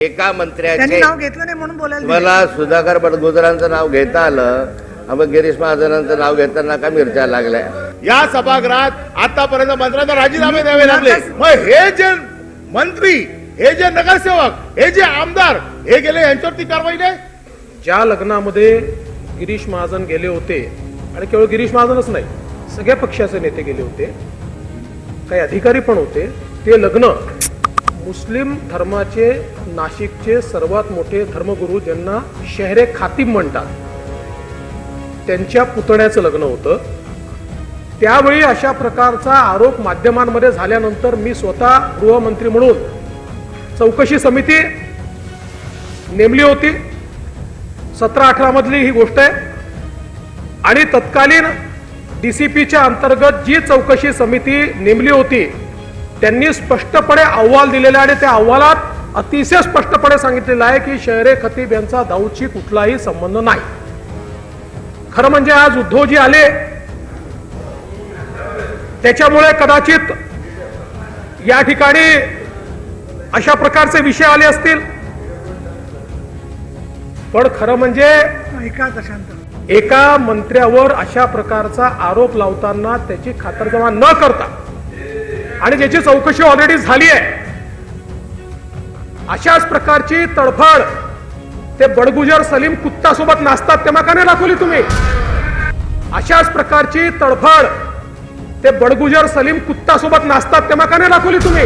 एका मंत्र्याचे नाव घेतलं नाही म्हणून बोलायला. मला सुधाकर बडगुजरांचं नाव घेता आलं मग गिरीश महाजनांचं नाव घेताना का मिरच्या लागल्या? या सभागृहात आतापर्यंत मंत्र्यांना राजीनामे द्यावे लागले. मग हे जे मंत्री हे जे नगरसेवक हे जे आमदार हे गेले यांच्यावरती कारवाई नाही? ज्या लग्नामध्ये गिरीश महाजन गेले होते आणि केवळ गिरीश महाजनच नाही सगळ्या पक्षाचे नेते गेले होते काही अधिकारी पण होते ते लग्न मुस्लिम धर्माचे नाशिकचे सर्वात मोठे धर्मगुरू ज्यांना शहरे खातीम म्हणतात त्यांच्या पुतण्याचं लग्न होतं. त्यावेळी अशा प्रकारचा आरोप माध्यमांमध्ये झाल्यानंतर मी स्वतः गृहमंत्री म्हणून चौकशी समिती नेमली होती. सतरा अठरा मधली ही गोष्ट आहे. आणि तत्कालीन डीसीपीच्या अंतर्गत जी चौकशी समिती नेमली होती त्यांनी स्पष्टपणे अहवाल दिलेला आहे आणि त्या अहवालात अतिशय स्पष्टपणे सांगितलेलं आहे की शहरे खतीब यांचा दाऊदशी कुठलाही संबंध नाही. खरं म्हणजे आज उद्धवजी आले. त्याच्यामुळे कदाचित या ठिकाणी अशा प्रकारचे विषय आले असतील. पण खरं म्हणजे एका मंत्र्यावर अशा प्रकारचा आरोप लावताना त्याची खातरजमा न करता आणि ज्याची चौकशी ऑलरेडी झाली आहे अशाच प्रकारची तडफड ते बडगुजर सलीम कुत्ता सोबत नाचतात तेव्हा का नाही दाखवली तुम्ही? अशाच प्रकारची तडफड ते बडगुजर सलीम कुत्ता सोबत नाचतात तेव्हा का नाही दाखवली तुम्ही?